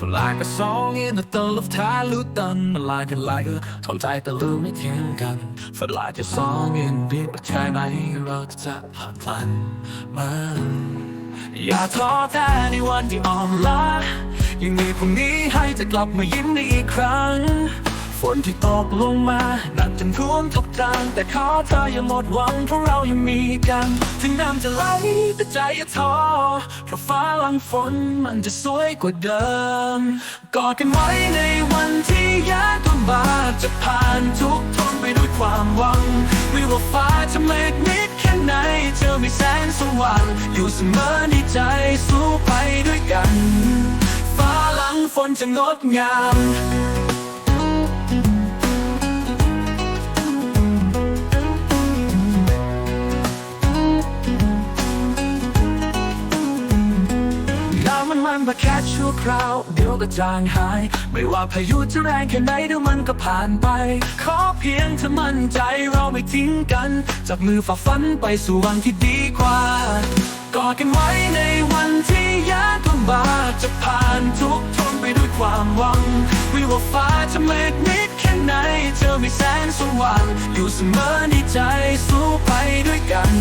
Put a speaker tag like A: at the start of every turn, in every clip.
A: Like a song in the middle of time รู้ตันมัน like a like a ทนใจแต่ลืมไม่ทิ้งกัน Feel like a song in beat ใช่ไหมเราจะผ่านฝันมันอย่าท้อแท้ในวันที่อ่อนล้ายังมีพรุ่งนี้ให้จะกลับมายิ้มได้อีกครั้ง ฝนที่ตกลงมาหนักจนท่วมทุกทาง แต่ขอเธออย่าหมดหวังเพราะเรายังมีกัน ถึงน้ำจะไหลแต่ใจอย่าท้อเพราะฟ้าหลังฝนมันจะสวยกว่าเดิม กอดกันไว้ในวันที่ยากลำบากจะผ่านทุกทนไปด้วยความหวัง ไม่ว่าฟ้าจะเมฆมิดแค่ไหนเธอมีแสงสว่าง อยู่เสมอในใจสู้ไปด้วยกัน ฟ้าหลังฝนจะงดงาม วมันมันมาแค่ชั่วคราว เดี๋ยวก็จางหาย ไม่ว่าพายุจะแรงแค่ไหนเดี๋ยวมันก็ผ่านไป ขอเพียงเธอมั่นใจเราไม่ทิ้งกัน จับมือฝ่าฟันไปสู่วันที่ดีกว่ากอดกันไว้ในวันที่ยากลำบากจะผ่านทุกทนไปด้วยความหวังไม่ว่าฟ้าจะเมฆมิดแค่ไหน เธอมีแสงสว่างอยู่เสมอในใจสู้ไปด้วยกัน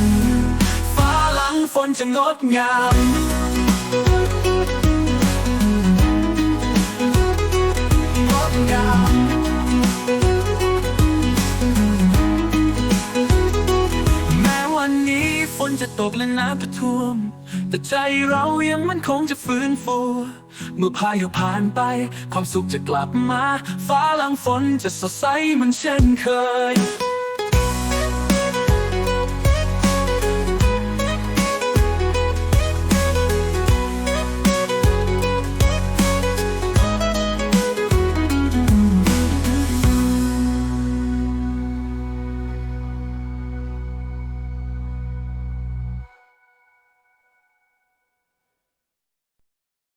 A: ฟ้าหลังฝนจะงดงาม กและน้ำประท่วม แต่ใจเรายังมันคงจะฟื้นฟู เมื่อพายุผ่านไป ความสุขจะกลับมา ฟ้าหลังฝนจะสดใสเหมือนเช่นเคย